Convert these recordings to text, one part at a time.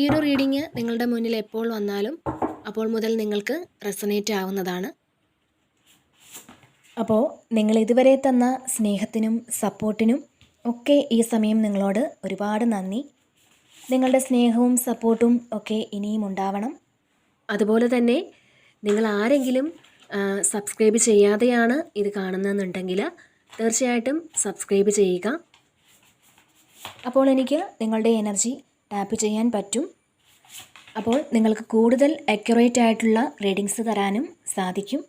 ഈ ഒരു റീഡിങ് നിങ്ങളുടെ മുന്നിൽ എപ്പോൾ വന്നാലും അപ്പോൾ മുതൽ നിങ്ങൾക്ക് റെസനേറ്റ് ആവുന്നതാണ്. അപ്പോൾ നിങ്ങൾ ഇതുവരെ തന്ന സ്നേഹത്തിനും സപ്പോർട്ടിനും ഒക്കെ ഈ സമയം നിങ്ങളോട് ഒരുപാട് നന്ദി. നിങ്ങളുടെ സ്നേഹവും സപ്പോർട്ടും ഒക്കെ ഇനിയും ഉണ്ടാവണം. അതുപോലെ തന്നെ നിങ്ങൾ ആരെങ്കിലും സബ്സ്ക്രൈബ് ചെയ്യാതെയാണ് ഇത് കാണുന്നതെന്നുണ്ടെങ്കിൽ തീർച്ചയായിട്ടും സബ്സ്ക്രൈബ് ചെയ്യുക. അപ്പോൾ എനിക്ക് നിങ്ങളുടെ എനർജി ടാപ്പ് ചെയ്യാൻ പറ്റും. അപ്പോൾ നിങ്ങൾക്ക് കൂടുതൽ അക്യുറേറ്റ് ആയിട്ടുള്ള റീഡിങ്സ് തരാനും സാധിക്കും.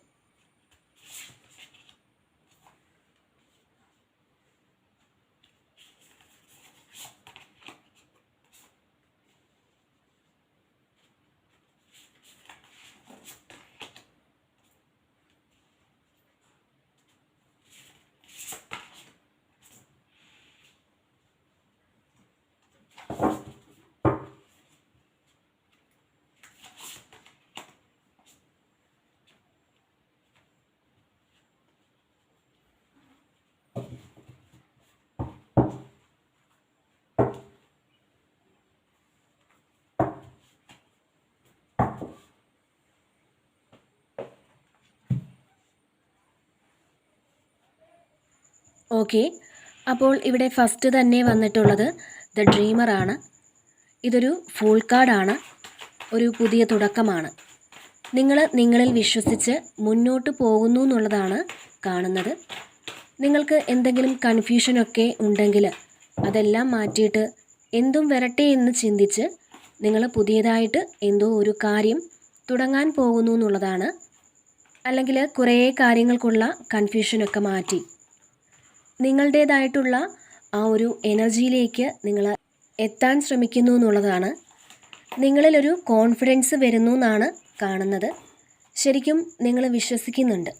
ഓക്കെ. അപ്പോൾ ഇവിടെ ഫസ്റ്റ് തന്നെ വന്നിട്ടുള്ളത് ദ ഡ്രീമറാണ് ഇതൊരു ഫുൾ കാർഡാണ് ഒരു പുതിയ തുടക്കമാണ്. നിങ്ങൾ നിങ്ങളിൽ വിശ്വസിച്ച് മുന്നോട്ട് പോകുന്നു എന്നുള്ളതാണ് കാണുന്നത്. നിങ്ങൾക്ക് എന്തെങ്കിലും കൺഫ്യൂഷനൊക്കെ ഉണ്ടെങ്കിൽ അതെല്ലാം മാറ്റിയിട്ട് എന്തും വരട്ടെ എന്ന് ചിന്തിച്ച് നിങ്ങൾ പുതിയതായിട്ട് എന്തോ ഒരു കാര്യം തുടങ്ങാൻ പോകുന്നു എന്നുള്ളതാണ്. അല്ലെങ്കിൽ കുറേ കാര്യങ്ങൾക്കുള്ള കൺഫ്യൂഷനൊക്കെ മാറ്റി. നിങ്ങളുടേതായിട്ടുള്ള ആ ഒരു എനർജിയിലേക്ക് നിങ്ങൾ എത്താൻ ശ്രമിക്കുന്നു എന്നുള്ളതാണ്. നിങ്ങളിലൊരു കോൺഫിഡൻസ് വരുന്നു എന്നാണ് കാണുന്നത്. ശരിക്കും നിങ്ങൾ വിശ്വസിക്കുന്നുണ്ട്.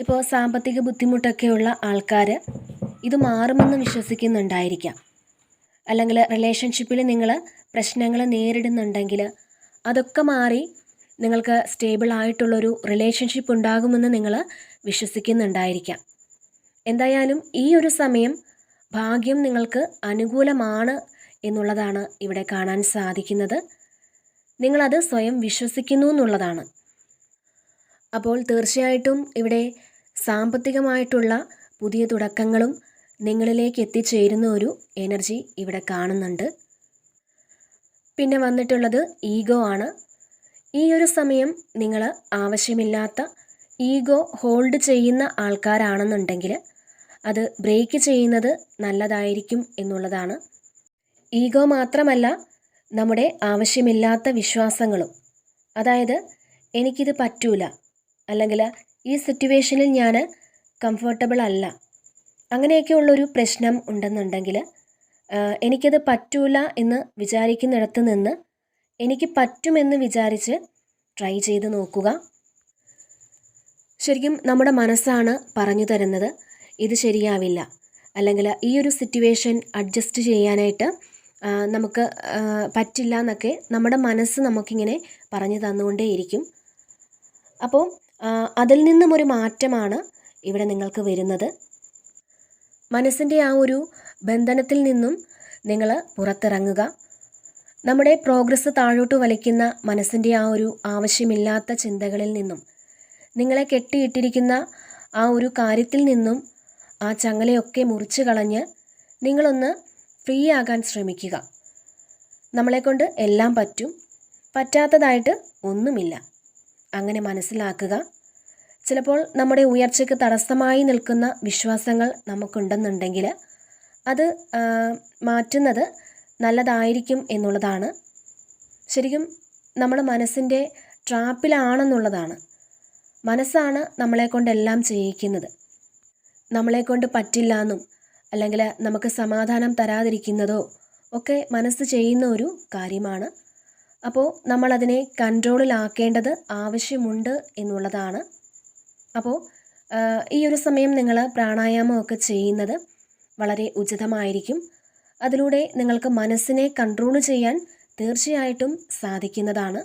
ഇപ്പോൾ സാമ്പത്തിക ബുദ്ധിമുട്ടൊക്കെയുള്ള ആൾക്കാർ ഇത് മാറുമെന്ന് വിശ്വസിക്കുന്നുണ്ടായിരിക്കാം. അല്ലെങ്കിൽ റിലേഷൻഷിപ്പിൽ നിങ്ങൾ പ്രശ്നങ്ങൾ നേരിടുന്നുണ്ടെങ്കിൽ അതൊക്കെ മാറി നിങ്ങൾക്ക് സ്റ്റേബിൾ ആയിട്ടുള്ളൊരു റിലേഷൻഷിപ്പ് ഉണ്ടാകുമെന്ന് നിങ്ങൾ വിശ്വസിക്കുന്നുണ്ടായിരിക്കാം. എന്തായാലും ഈ ഒരു സമയം ഭാഗ്യം നിങ്ങൾക്ക് അനുകൂലമാണ് എന്നുള്ളതാണ് ഇവിടെ കാണാൻ സാധിക്കുന്നത്. നിങ്ങളത് സ്വയം വിശ്വസിക്കുന്നു എന്നുള്ളതാണ്. അപ്പോൾ തീർച്ചയായിട്ടും ഇവിടെ സാമ്പത്തികമായിട്ടുള്ള പുതിയ തുടക്കങ്ങളും നിങ്ങളിലേക്ക് എത്തിച്ചേരുന്ന ഒരു എനർജി ഇവിടെ കാണുന്നുണ്ട്. പിന്നെ വന്നിട്ടുള്ളത് ഈഗോ ആണ്. ഈ ഒരു സമയം നിങ്ങൾ ആവശ്യമില്ലാത്ത ഈഗോ ഹോൾഡ് ചെയ്യുന്ന ആൾക്കാരാണെന്നുണ്ടെങ്കിൽ അത് ബ്രേക്ക് ചെയ്യുന്നത് നല്ലതായിരിക്കും എന്നുള്ളതാണ്. ഈഗോ മാത്രമല്ല നമ്മുടെ ആവശ്യമില്ലാത്ത വിശ്വാസങ്ങളും. അതായത് എനിക്കിത് പറ്റൂല. അല്ലെങ്കിൽ ഈ സിറ്റുവേഷനിൽ ഞാൻ കംഫർട്ടബിൾ അല്ല. അങ്ങനെയൊക്കെയുള്ളൊരു പ്രശ്നം ഉണ്ടെന്നുണ്ടെങ്കിൽ എനിക്കത് പറ്റൂല എന്ന് വിചാരിക്കുന്നിടത്ത് നിന്ന് എനിക്ക് പറ്റുമെന്ന് വിചാരിച്ച് ട്രൈ ചെയ്ത് നോക്കുക. ശരിക്കും നമ്മുടെ മനസ്സാണ് പറഞ്ഞു തരുന്നത്. ഇത് ശരിയാവില്ല. അല്ലെങ്കിൽ ഈ ഒരു സിറ്റുവേഷൻ അഡ്ജസ്റ്റ് ചെയ്യാനായിട്ട് നമുക്ക് പറ്റില്ല എന്നൊക്കെ നമ്മുടെ മനസ്സ് നമുക്കിങ്ങനെ പറഞ്ഞു തന്നുകൊണ്ടേയിരിക്കും. അപ്പോൾ അതിൽ നിന്നും ഒരു മാറ്റമാണ് ഇവിടെ നിങ്ങൾക്ക് വരുന്നത്. മനസ്സിന്റെ ആ ഒരു ബന്ധനത്തിൽ നിന്നും നിങ്ങൾ പുറത്തിറങ്ങുക. നമ്മുടെ പ്രോഗ്രസ് താഴോട്ട് വലിക്കുന്ന മനസ്സിന്റെ ആ ഒരു ആവശ്യമില്ലാത്ത ചിന്തകളിൽ നിന്നും നിങ്ങളെ കെട്ടിയിട്ടിരിക്കുന്ന ആ ഒരു കാര്യത്തിൽ നിന്നും ആ ചങ്ങലയൊക്കെ മുറിച്ച് കളഞ്ഞ് നിങ്ങളൊന്ന് ഫ്രീ ആകാൻ ശ്രമിക്കുക. നമ്മളെക്കൊണ്ട് എല്ലാം പറ്റും. പറ്റാത്തതായിട്ട് ഒന്നുമില്ല. അങ്ങനെ മനസ്സിലാക്കുക. ചിലപ്പോൾ നമ്മുടെ ഉയർച്ചയ്ക്ക് തടസ്സമായി നിൽക്കുന്ന വിശ്വാസങ്ങൾ നമുക്കുണ്ടെന്നുണ്ടെങ്കിൽ അത് മാറ്റുന്നത് നല്ലതായിരിക്കും എന്നുള്ളതാണ്. ശരിക്കും നമ്മൾ മനസ്സിന്റെ ട്രാപ്പിലാണെന്നുള്ളതാണ്. മനസ്സാണ് നമ്മളെ കൊണ്ടെല്ലാം ചെയ്യിക്കുന്നത്. നമ്മളെ കൊണ്ട് പറ്റില്ല എന്നും അല്ലെങ്കിൽ നമുക്ക് സമാധാനം തരാതിരിക്കുന്നതോ ഒക്കെ മനസ്സ് ചെയ്യുന്ന ഒരു കാര്യമാണ്. അപ്പോൾ നമ്മളതിനെ കൺട്രോളിലാക്കേണ്ടത് ആവശ്യമുണ്ട് എന്നുള്ളതാണ്. അപ്പോൾ ഈ ഒരു സമയം നിങ്ങൾ പ്രാണായാമമൊക്കെ ചെയ്യുന്നത് വളരെ ഉചിതമായിരിക്കും. അതിലൂടെ നിങ്ങൾക്ക് മനസ്സിനെ കൺട്രോൾ ചെയ്യാൻ തീർച്ചയായിട്ടും സാധിക്കുന്നതാണ്.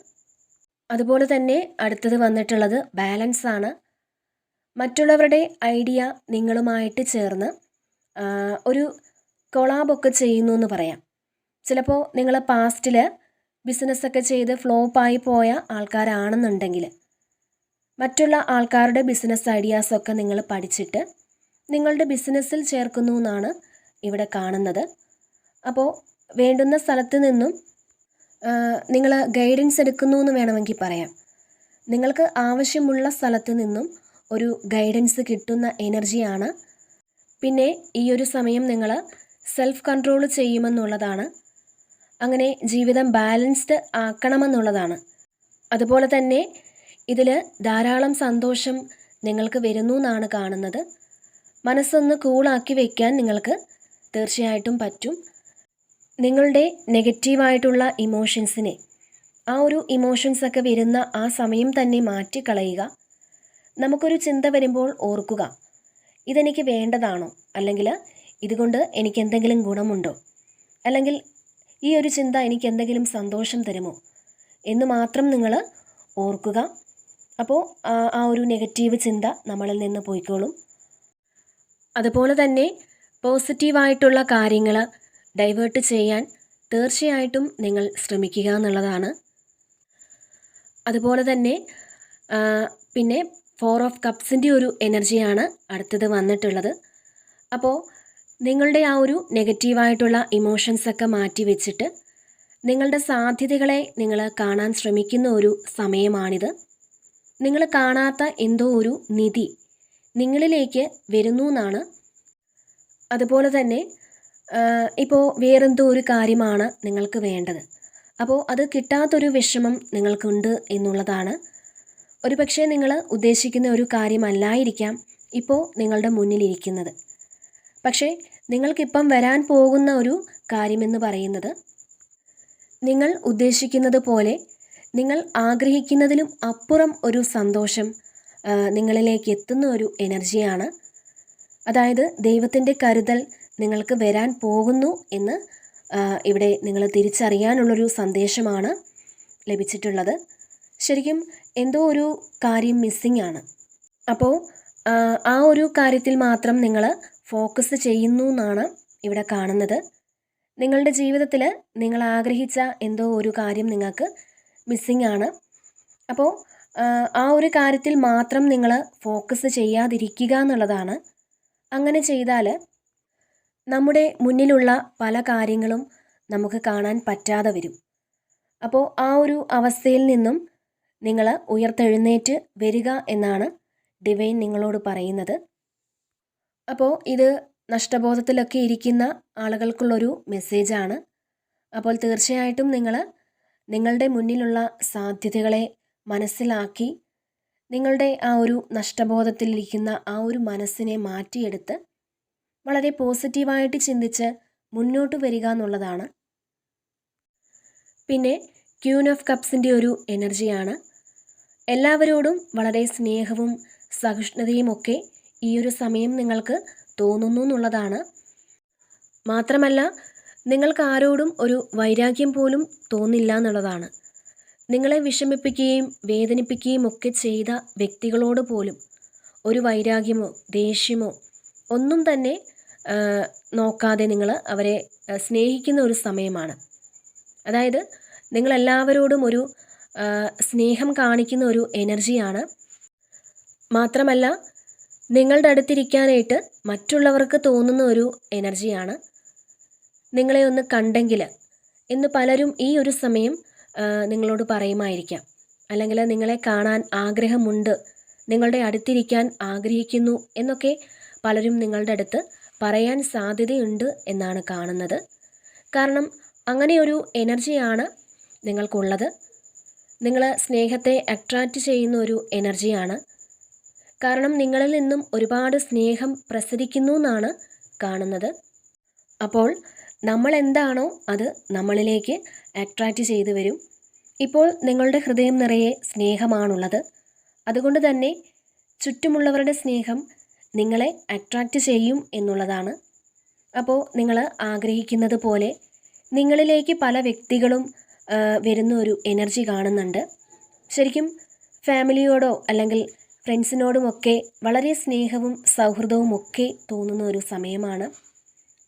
അതുപോലെ തന്നെ അടുത്തത് വന്നിട്ടുള്ളത് ബാലൻസ് ആണ് മറ്റുള്ളവരുടെ ഐഡിയ നിങ്ങളുമായിട്ട് ചേർന്ന് ഒരു കൊളാബൊക്കെ ചെയ്യുന്നു എന്ന് പറയാം. ചിലപ്പോൾ നിങ്ങൾ പാസ്റ്റിൽ ബിസിനസ്സൊക്കെ ചെയ്ത് ഫ്ലോപ്പായി പോയ ആൾക്കാരാണെന്നുണ്ടെങ്കിൽ മറ്റുള്ള ആൾക്കാരുടെ ബിസിനസ് ഐഡിയാസൊക്കെ നിങ്ങൾ പഠിച്ചിട്ട് നിങ്ങളുടെ ബിസിനസ്സിൽ ചേർക്കുന്നു എന്നാണ് ഇവിടെ കാണുന്നത്. അപ്പോൾ വേണ്ടുന്ന സ്ഥലത്ത് നിന്നും നിങ്ങൾ ഗൈഡൻസ് എടുക്കുന്നു എന്ന് വേണമെങ്കിൽ പറയാം. നിങ്ങൾക്ക് ആവശ്യമുള്ള സ്ഥലത്ത് നിന്നും ഒരു ഗൈഡൻസ് കിട്ടുന്ന എനർജിയാണ് പിന്നെ ഈ ഒരു സമയം നിങ്ങൾ സെൽഫ് കൺട്രോൾ ചെയ്യുമെന്നുള്ളതാണ്. അങ്ങനെ ജീവിതം ബാലൻസ്ഡ് ആക്കണമെന്നുള്ളതാണ്. അതുപോലെ തന്നെ ഇതിൽ ധാരാളം സന്തോഷം നിങ്ങൾക്ക് വരുന്നു എന്നാണ് കാണുന്നത്. മനസ്സൊന്ന് കൂളാക്കി വയ്ക്കാൻ നിങ്ങൾക്ക് തീർച്ചയായിട്ടും പറ്റും. നിങ്ങളുടെ നെഗറ്റീവായിട്ടുള്ള ഇമോഷൻസിനെ ആ ഒരു ഇമോഷൻസൊക്കെ വരുന്ന ആ സമയം തന്നെ മാറ്റിക്കളയുക. നമുക്കൊരു ചിന്ത വരുമ്പോൾ ഓർക്കുക. ഇതെനിക്ക് വേണ്ടതാണോ? അല്ലെങ്കിൽ ഇതുകൊണ്ട് എനിക്ക് എന്തെങ്കിലും ഗുണമുണ്ടോ? അല്ലെങ്കിൽ ഈ ഒരു ചിന്ത എനിക്ക് എന്തെങ്കിലും സന്തോഷം തരുമോ? എന്ന് മാത്രം നിങ്ങൾ ഓർക്കുക. അപ്പോൾ ആ ഒരു നെഗറ്റീവ് ചിന്ത നമ്മളിൽ നിന്ന് പോയിക്കോളും. അതുപോലെ തന്നെ പോസിറ്റീവായിട്ടുള്ള കാര്യങ്ങൾ ഡൈവേർട്ട് ചെയ്യാൻ തീർച്ചയായിട്ടും നിങ്ങൾ ശ്രമിക്കുക എന്നുള്ളതാണ്. അതുപോലെ തന്നെ പിന്നെ ഫോർ ഓഫ് കപ്സിന്റെ ഒരു എനർജിയാണ് അടുത്തത് വന്നിട്ടുള്ളത്. അപ്പോൾ നിങ്ങളുടെ ആ ഒരു നെഗറ്റീവായിട്ടുള്ള ഇമോഷൻസൊക്കെ മാറ്റി വെച്ചിട്ട് നിങ്ങളുടെ സാധ്യതകളെ നിങ്ങൾ കാണാൻ ശ്രമിക്കുന്ന ഒരു സമയമാണിത്. നിങ്ങൾ കാണാത്ത എന്തോ ഒരു നിധി നിങ്ങളിലേക്ക് വരുന്നു എന്നാണ്. അതുപോലെ തന്നെ ഇപ്പോൾ വേറെന്തോ ഒരു കാര്യമാണ് നിങ്ങൾക്ക് വേണ്ടത്. അപ്പോൾ അത് കിട്ടാത്തൊരു വിഷമം നിങ്ങൾക്കുണ്ട് എന്നുള്ളതാണ്. ഒരുപക്ഷെ നിങ്ങൾ ഉദ്ദേശിക്കുന്ന ഒരു കാര്യമല്ലായിരിക്കാം ഇപ്പോൾ നിങ്ങളുടെ മുന്നിലിരിക്കുന്നത് പക്ഷേ നിങ്ങൾക്കിപ്പം വരാൻ പോകുന്ന ഒരു കാര്യമെന്ന് പറയുന്നത് നിങ്ങൾ ഉദ്ദേശിക്കുന്നത് പോലെ നിങ്ങൾ ആഗ്രഹിക്കുന്നതിലും അപ്പുറം ഒരു സന്തോഷം നിങ്ങളിലേക്ക് എത്തുന്ന ഒരു എനർജിയാണ്. അതായത് ദൈവത്തിന്റെ കരുതൽ നിങ്ങൾക്ക് വരാൻ പോകുന്നു എന്ന് ഇവിടെ നിങ്ങൾ തിരിച്ചറിയാനുള്ളൊരു സന്ദേശമാണ് ലഭിച്ചിട്ടുള്ളത്. ശരിക്കും എന്തോ ഒരു കാര്യം മിസ്സിംഗ് ആണ്. അപ്പോൾ ആ, ഒരു കാര്യത്തിൽ മാത്രം നിങ്ങൾ ഫോക്കസ് ചെയ്യുന്നു എന്നാണ് ഇവിടെ കാണുന്നത്. നിങ്ങളുടെ ജീവിതത്തിൽ നിങ്ങൾ ആഗ്രഹിച്ച എന്തോ ഒരു കാര്യം നിങ്ങൾക്ക് മിസ്സിംഗ് ആണ്. അപ്പോൾ ആ ഒരു കാര്യത്തിൽ മാത്രം നിങ്ങൾ ഫോക്കസ് ചെയ്യാതിരിക്കുക എന്നുള്ളതാണ്. അങ്ങനെ ചെയ്താൽ നമ്മുടെ മുന്നിലുള്ള പല കാര്യങ്ങളും നമുക്ക് കാണാൻ പറ്റാതെ വരും. അപ്പോൾ ആ ഒരു അവസ്ഥയിൽ നിന്നും നിങ്ങൾ ഉയർത്തെഴുന്നേറ്റ് വരിക എന്നാണ് ഡിവൈൻ നിങ്ങളോട് പറയുന്നത്. അപ്പോൾ ഇത് നഷ്ടബോധത്തിലൊക്കെ ഇരിക്കുന്ന ആളുകൾക്കുള്ളൊരു മെസ്സേജാണ്. അപ്പോൾ തീർച്ചയായിട്ടും നിങ്ങൾ നിങ്ങളുടെ മുന്നിലുള്ള സാധ്യതകളെ മനസ്സിലാക്കി നിങ്ങളുടെ ആ ഒരു നഷ്ടബോധത്തിലിരിക്കുന്ന ആ ഒരു മനസ്സിനെ മാറ്റിയെടുത്ത് വളരെ പോസിറ്റീവായിട്ട് ചിന്തിച്ച് മുന്നോട്ട് വരിക എന്നുള്ളതാണ്. പിന്നെ ക്യൂൻ ഓഫ് കപ്സിന്റെ ഒരു എനർജിയാണ്. എല്ലാവരോടും വളരെ സ്നേഹവും സഹിഷ്ണുതയും ഒക്കെ ഈ ഒരു സമയം നിങ്ങൾക്ക് തോന്നുന്നു എന്നുള്ളതാണ്. മാത്രമല്ല നിങ്ങൾക്ക് ആരോടും ഒരു വൈരാഗ്യം പോലും തോന്നില്ല എന്നുള്ളതാണ്. നിങ്ങളെ വിഷമിപ്പിക്കുകയും വേദനിപ്പിക്കുകയും ഒക്കെ ചെയ്ത വ്യക്തികളോട് പോലും ഒരു വൈരാഗ്യമോ ദേഷ്യമോ ഒന്നും തന്നെ നോക്കാതെ നിങ്ങൾ അവരെ സ്നേഹിക്കുന്ന ഒരു സമയമാണ്. അതായത് നിങ്ങളെല്ലാവരോടും ഒരു സ്നേഹം കാണിക്കുന്ന ഒരു എനർജിയാണ് മാത്രമല്ല നിങ്ങളുടെ അടുത്തിരിക്കാനായിട്ട് മറ്റുള്ളവർക്ക് തോന്നുന്ന ഒരു എനർജിയാണ് നിങ്ങളെ ഒന്ന് കണ്ടെങ്കിൽ എന്ന് പലരും ഈ ഒരു സമയം നിങ്ങളോട് പറയുമായിരിക്കാം. അല്ലെങ്കിൽ നിങ്ങളെ കാണാൻ ആഗ്രഹമുണ്ട് നിങ്ങളുടെ അടുത്തിരിക്കാൻ ആഗ്രഹിക്കുന്നു എന്നൊക്കെ പലരും നിങ്ങളുടെ അടുത്ത് പറയാൻ സാധ്യതയുണ്ട് എന്നാണ് കാണുന്നത്. കാരണം അങ്ങനെയൊരു എനർജിയാണ് നിങ്ങൾക്കുള്ളത്. നിങ്ങൾ സ്നേഹത്തെ അട്രാക്റ്റ് ചെയ്യുന്ന ഒരു എനർജിയാണ് കാരണം നിങ്ങളിൽ നിന്നും ഒരുപാട് സ്നേഹം പ്രസരിക്കുന്നു എന്നാണ് കാണുന്നത്. അപ്പോൾ നമ്മൾ എന്താണോ അത് നമ്മളിലേക്ക് അട്രാക്റ്റ് ചെയ്തു വരും. ഇപ്പോൾ നിങ്ങളുടെ ഹൃദയം നിറയെ സ്നേഹമാണുള്ളത്. അതുകൊണ്ട് തന്നെ ചുറ്റുമുള്ളവരുടെ സ്നേഹം നിങ്ങളെ അട്രാക്റ്റ് ചെയ്യും എന്നുള്ളതാണ്. അപ്പോൾ നിങ്ങൾ ആഗ്രഹിക്കുന്നത് പോലെ നിങ്ങളിലേക്ക് പല വ്യക്തികളും വരുന്ന ഒരു എനർജി കാണുന്നുണ്ട്. ശരിക്കും ഫാമിലിയോടോ അല്ലെങ്കിൽ ഫ്രണ്ട്സിനോടുമൊക്കെ വളരെ സ്നേഹവും സൗഹൃദവും ഒക്കെ തോന്നുന്ന ഒരു സമയമാണ്.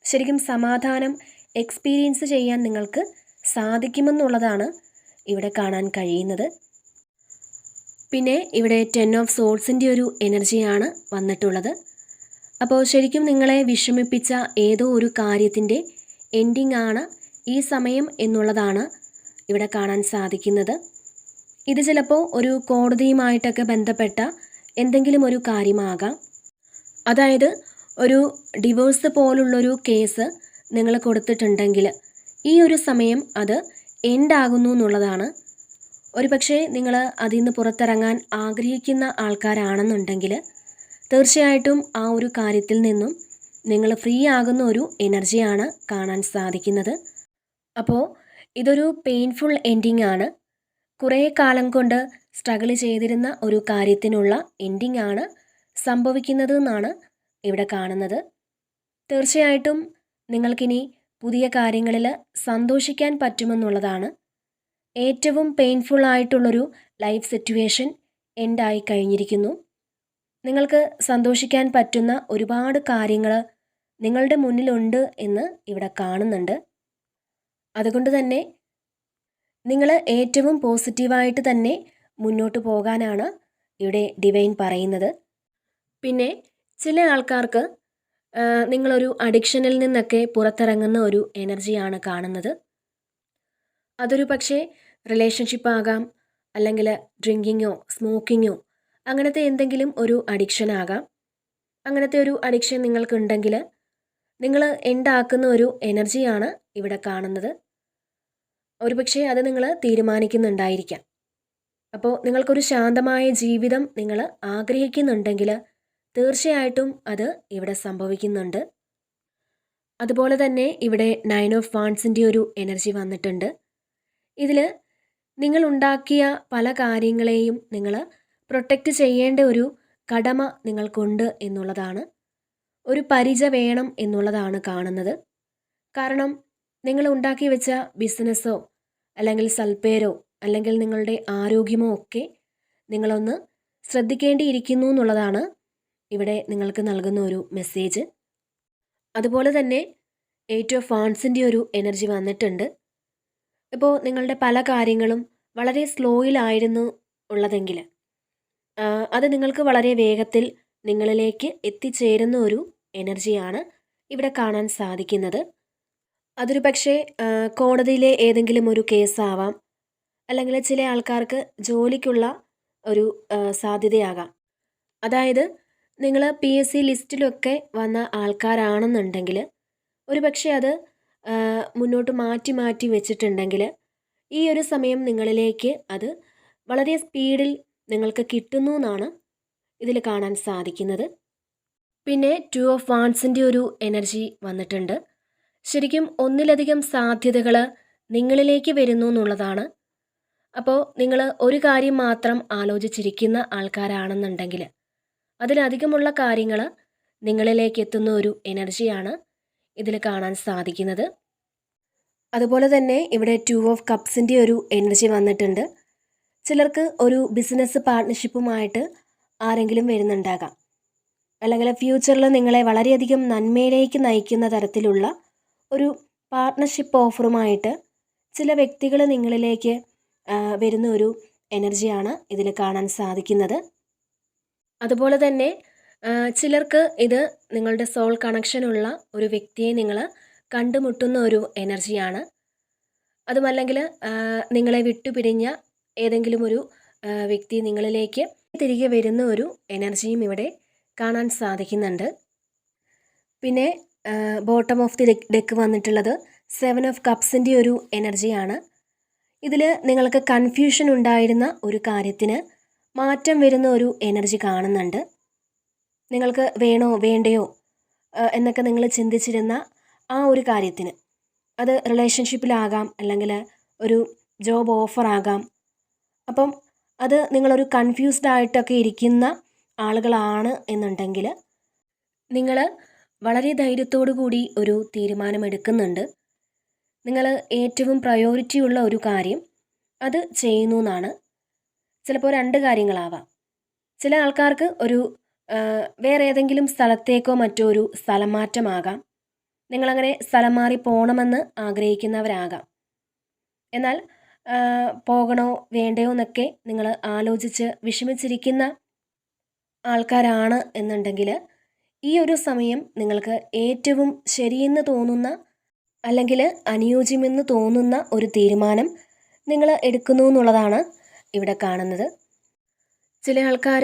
ശരിക്കും സമാധാനം എക്സ്പീരിയൻസ് ചെയ്യാൻ നിങ്ങൾക്ക് സാധിക്കുമെന്നുള്ളതാണ് ഇവിടെ കാണാൻ കഴിയുന്നത്. പിന്നെ ഇവിടെ ടെൻ ഓഫ് സോൾസിന്റെ ഒരു എനർജിയാണ് വന്നിട്ടുള്ളത്. അപ്പോൾ ശരിക്കും നിങ്ങളെ വിഷമിപ്പിച്ച ഏതോ ഒരു കാര്യത്തിന്റെ എൻഡിങ് ആണ് ഈ സമയം എന്നുള്ളതാണ് ഇവിടെ കാണാൻ സാധിക്കുന്നത്. ഇത് ചിലപ്പോൾ ഒരു കോടതിയുമായിട്ടൊക്കെ ബന്ധപ്പെട്ട എന്തെങ്കിലും ഒരു കാര്യമാകാം. അതായത് ഒരു ഡിവോഴ്സ് പോലുള്ളൊരു കേസ് നിങ്ങൾ കൊടുത്തിട്ടുണ്ടെങ്കിൽ ഈ ഒരു സമയം അത് എൻഡാകുന്നു എന്നുള്ളതാണ്. ഒരു പക്ഷേ നിങ്ങൾ അതിൽ നിന്ന് പുറത്തിറങ്ങാൻ ആഗ്രഹിക്കുന്ന ആൾക്കാരാണെന്നുണ്ടെങ്കിൽ തീർച്ചയായിട്ടും ആ ഒരു കാര്യത്തിൽ നിന്നും നിങ്ങൾ ഫ്രീ ആകുന്ന ഒരു എനർജിയാണ് കാണാൻ സാധിക്കുന്നത്. അപ്പോൾ ഇതൊരു പെയിൻഫുൾ എൻഡിങ് ആണ്. കുറേ കാലം കൊണ്ട് സ്ട്രഗിൾ ചെയ്തിരുന്ന ഒരു കാര്യത്തിനുള്ള എൻഡിങ് ആണ് സംഭവിക്കുന്നത് എന്നാണ് ഇവിടെ കാണുന്നത്. തീർച്ചയായിട്ടും നിങ്ങൾക്കിനി പുതിയ കാര്യങ്ങളിൽ സന്തോഷിക്കാൻ പറ്റുമെന്നുള്ളതാണ്. ഏറ്റവും പെയിൻഫുൾ ആയിട്ടുള്ളൊരു ലൈഫ് സിറ്റുവേഷൻ എൻഡായി കഴിഞ്ഞിരിക്കുന്നു. നിങ്ങൾക്ക് സന്തോഷിക്കാൻ പറ്റുന്ന ഒരുപാട് കാര്യങ്ങൾ നിങ്ങളുടെ മുന്നിലുണ്ട് എന്ന് ഇവിടെ കാണുന്നുണ്ട്. അതുകൊണ്ട് തന്നെ നിങ്ങൾ ഏറ്റവും പോസിറ്റീവായിട്ട് തന്നെ മുന്നോട്ട് പോകാനാണ് ഇവിടെ ഡിവൈൻ പറയുന്നത്. പിന്നെ ചില ആൾക്കാർക്ക് നിങ്ങളൊരു അഡിക്ഷനിൽ നിന്നൊക്കെ പുറത്തിറങ്ങുന്ന ഒരു എനർജിയാണ് കാണുന്നത്. അതൊരു പക്ഷേ റിലേഷൻഷിപ്പ് ആകാം അല്ലെങ്കിൽ ഡ്രിങ്കിങ്ങോ സ്മോക്കിങ്ങോ അങ്ങനത്തെ എന്തെങ്കിലും ഒരു അഡിക്ഷൻ ആകാം. അങ്ങനത്തെ ഒരു അഡിക്ഷൻ നിങ്ങൾക്കുണ്ടെങ്കിൽ നിങ്ങൾ ഉണ്ടാക്കുന്ന ഒരു എനർജിയാണ് ഇവിടെ കാണുന്നത്. ഒരുപക്ഷെ അത് നിങ്ങൾ തീരുമാനിക്കുന്നുണ്ടായിരിക്കാം. അപ്പോൾ നിങ്ങൾക്കൊരു ശാന്തമായ ജീവിതം നിങ്ങൾ ആഗ്രഹിക്കുന്നുണ്ടെങ്കിൽ തീർച്ചയായിട്ടും അത് ഇവിടെ സംഭവിക്കുന്നുണ്ട്. അതുപോലെ തന്നെ ഇവിടെ നയൻ ഓഫ് വാൺസിന്റെ ഒരു എനർജി വന്നിട്ടുണ്ട്. ഇതിൽ നിങ്ങൾ ഉണ്ടാക്കിയ പല കാര്യങ്ങളെയും നിങ്ങൾ പ്രൊട്ടക്റ്റ് ചെയ്യേണ്ട ഒരു കടമ നിങ്ങൾക്കുണ്ട് എന്നുള്ളതാണ്. ഒരു പരിച വേണം എന്നുള്ളതാണ് കാണുന്നത്. കാരണം നിങ്ങൾ ഉണ്ടാക്കി വെച്ച ബിസിനസ്സോ അല്ലെങ്കിൽ സൽപ്പേരോ അല്ലെങ്കിൽ നിങ്ങളുടെ ആരോഗ്യമോ ഒക്കെ നിങ്ങളൊന്ന് ശ്രദ്ധിക്കേണ്ടിയിരിക്കുന്നു എന്നുള്ളതാണ് ഇവിടെ നിങ്ങൾക്ക് നൽകുന്ന ഒരു മെസ്സേജ് അതുപോലെ തന്നെ എയ്റ്റ് ഓഫ് ഫാൺസിന്റെ ഒരു എനർജി വന്നിട്ടുണ്ട്. ഇപ്പോൾ നിങ്ങളുടെ പല കാര്യങ്ങളും വളരെ സ്ലോയിലായിരുന്നു ഉള്ളതെങ്കിൽ അത് നിങ്ങൾക്ക് വളരെ വേഗത്തിൽ നിങ്ങളിലേക്ക് എത്തിച്ചേരുന്ന ഒരു എനർജിയാണ് ഇവിടെ കാണാൻ സാധിക്കുന്നത്. അതൊരു പക്ഷേ കോടതിയിലെ ഏതെങ്കിലും ഒരു കേസാവാം അല്ലെങ്കിൽ ചില ആൾക്കാർക്ക് ജോലിക്കുള്ള ഒരു സാധ്യതയാകാം. അതായത് നിങ്ങൾ പി എസ് സി ലിസ്റ്റിലൊക്കെ വന്ന ആൾക്കാരാണെന്നുണ്ടെങ്കിൽ ഒരു പക്ഷേ അത് മുന്നോട്ട് മാറ്റി മാറ്റി വെച്ചിട്ടുണ്ടെങ്കിൽ ഈ ഒരു സമയം നിങ്ങളിലേക്ക് അത് വളരെ സ്പീഡിൽ നിങ്ങൾക്ക് കിട്ടുന്നു എന്നാണ് ഇതിൽ കാണാൻ സാധിക്കുന്നത്. പിന്നെ ടു ഓഫ് വാൺസിന്റെ ഒരു എനർജി വന്നിട്ടുണ്ട്. ശരിക്കും ഒന്നിലധികം സാധ്യതകൾ നിങ്ങളിലേക്ക് വരുന്നു എന്നുള്ളതാണ്. അപ്പോൾ നിങ്ങൾ ഒരു കാര്യം മാത്രം ആലോചിച്ചിരിക്കുന്ന ആൾക്കാരാണെന്നുണ്ടെങ്കിൽ അതിലധികമുള്ള കാര്യങ്ങൾ നിങ്ങളിലേക്ക് എത്തുന്ന ഒരു എനർജിയാണ് ഇതിൽ കാണാൻ സാധിക്കുന്നത്. അതുപോലെ തന്നെ ഇവിടെ ടു ഓഫ് കപ്സിന്റെ ഒരു എനർജി വന്നിട്ടുണ്ട്. ചിലർക്ക് ഒരു ബിസിനസ് പാർട്ട്ണർഷിപ്പുമായിട്ട് ആരെങ്കിലും വരുന്നുണ്ടാകാം. അല്ലെങ്കിൽ ഫ്യൂച്ചറിൽ നിങ്ങളെ വളരെയധികം നന്മയിലേക്ക് നയിക്കുന്ന തരത്തിലുള്ള ഒരു പാർട്ട്ണർഷിപ്പ് ഓഫറുമായിട്ട് ചില വ്യക്തികൾ നിങ്ങളിലേക്ക് വരുന്ന ഒരു എനർജിയാണ് ഇതിൽ കാണാൻ സാധിക്കുന്നത്. അതുപോലെ തന്നെ ചിലർക്ക് ഇത് നിങ്ങളുടെ സോൾ കണക്ഷനുള്ള ഒരു വ്യക്തിയെ നിങ്ങൾ കണ്ടുമുട്ടുന്ന ഒരു എനർജിയാണ് അതുമല്ലെങ്കിൽ നിങ്ങളെ വിട്ടുപിരിഞ്ഞ ഏതെങ്കിലും ഒരു വ്യക്തി നിങ്ങളിലേക്ക് തിരികെ വരുന്ന ഒരു എനർജിയും ഇവിടെ കാണാൻ സാധിക്കുന്നുണ്ട്. പിന്നെ ബോട്ടം ഓഫ് ദി ഡെക്ക് വന്നിട്ടുള്ളത് സെവൻ ഓഫ് കപ്സിന്റെ ഒരു എനർജിയാണ്. ഇതിൽ നിങ്ങൾക്ക് കൺഫ്യൂഷൻ ഉണ്ടായിരുന്ന ഒരു കാര്യത്തിന് മാറ്റം വരുന്ന ഒരു എനർജി കാണുന്നുണ്ട്. നിങ്ങൾക്ക് വേണോ വേണ്ടയോ എന്നൊക്കെ നിങ്ങൾ ചിന്തിച്ചിരുന്ന ആ ഒരു കാര്യത്തിന്. അത് റിലേഷൻഷിപ്പിലാകാം അല്ലെങ്കിൽ ഒരു ജോബ് ഓഫർ ആകാം. അപ്പം അത് നിങ്ങളൊരു കൺഫ്യൂസ്ഡ് ആയിട്ടൊക്കെ ഇരിക്കുന്ന ആളുകളാണ് എന്നുണ്ടെങ്കിൽ നിങ്ങൾ വളരെ ധൈര്യത്തോടു കൂടി ഒരു തീരുമാനമെടുക്കുന്നുണ്ട് നിങ്ങൾ ഏറ്റവും പ്രയോറിറ്റി ഉള്ള ഒരു കാര്യം അത് ചെയ്യുന്നു എന്നാണ്. ചിലപ്പോൾ രണ്ട് കാര്യങ്ങളാവാം. ചില ആൾക്കാർക്ക് ഒരു വേറെ ഏതെങ്കിലും സ്ഥലത്തേക്കോ മറ്റോ ഒരു സ്ഥലം മാറ്റമാകാം നിങ്ങളങ്ങനെ സ്ഥലം മാറി പോകണമെന്ന് ആഗ്രഹിക്കുന്നവരാകാം. എന്നാൽ പോകണോ വേണ്ടയോ എന്നൊക്കെ നിങ്ങൾ ആലോചിച്ച് വിഷമിച്ചിരിക്കുന്ന ആൾക്കാരാണ് എന്നുണ്ടെങ്കിൽ ഈ ഒരു സമയം നിങ്ങൾക്ക് ഏറ്റവും ശരിയെന്ന് തോന്നുന്ന അല്ലെങ്കിൽ അനുയോജ്യമെന്ന് തോന്നുന്ന ഒരു തീരുമാനം നിങ്ങൾ എടുക്കുന്നു എന്നുള്ളതാണ് ഇവിടെ കാണുന്നത്. ചില ആൾക്കാർ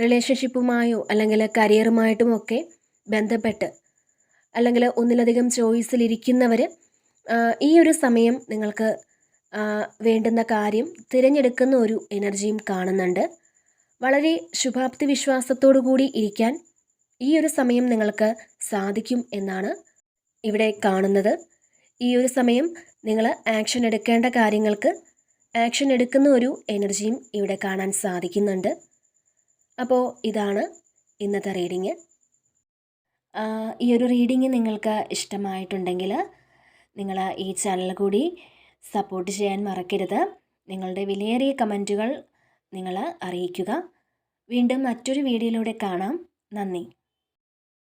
റിലേഷൻഷിപ്പുമായോ അല്ലെങ്കിൽ കരിയറുമായിട്ടുമൊക്കെ ബന്ധപ്പെട്ട് അല്ലെങ്കിൽ ഒന്നിലധികം ചോയ്സിലിരിക്കുന്നവർ ഈ ഒരു സമയം നിങ്ങൾക്ക് വേണ്ടുന്ന കാര്യം തിരഞ്ഞെടുക്കുന്ന ഒരു എനർജിയും കാണുന്നുണ്ട്. വളരെ ശുഭാപ്തി വിശ്വാസത്തോടു കൂടി ഇരിക്കാൻ ഈ ഒരു സമയം നിങ്ങൾക്ക് സാധിക്കും എന്നാണ് ഇവിടെ കാണുന്നത്. ഈ ഒരു സമയം നിങ്ങൾ ആക്ഷൻ എടുക്കേണ്ട കാര്യങ്ങൾക്ക് ആക്ഷൻ എടുക്കുന്ന ഒരു എനർജിയും ഇവിടെ കാണാൻ സാധിക്കുന്നുണ്ട്. അപ്പോൾ ഇതാണ് ഇന്നത്തെ റീഡിങ്. ഈ ഒരു റീഡിങ് നിങ്ങൾക്ക് ഇഷ്ടമായിട്ടുണ്ടെങ്കിൽ നിങ്ങൾ ഈ ചാനൽ കൂടി സപ്പോർട്ട് ചെയ്യാൻ മറക്കരുത്. നിങ്ങളുടെ വിലയേറിയ കമന്റുകൾ നിങ്ങൾ അറിയിക്കുക. വീണ്ടും മറ്റൊരു വീഡിയോയിലൂടെ കാണാം. നന്ദി.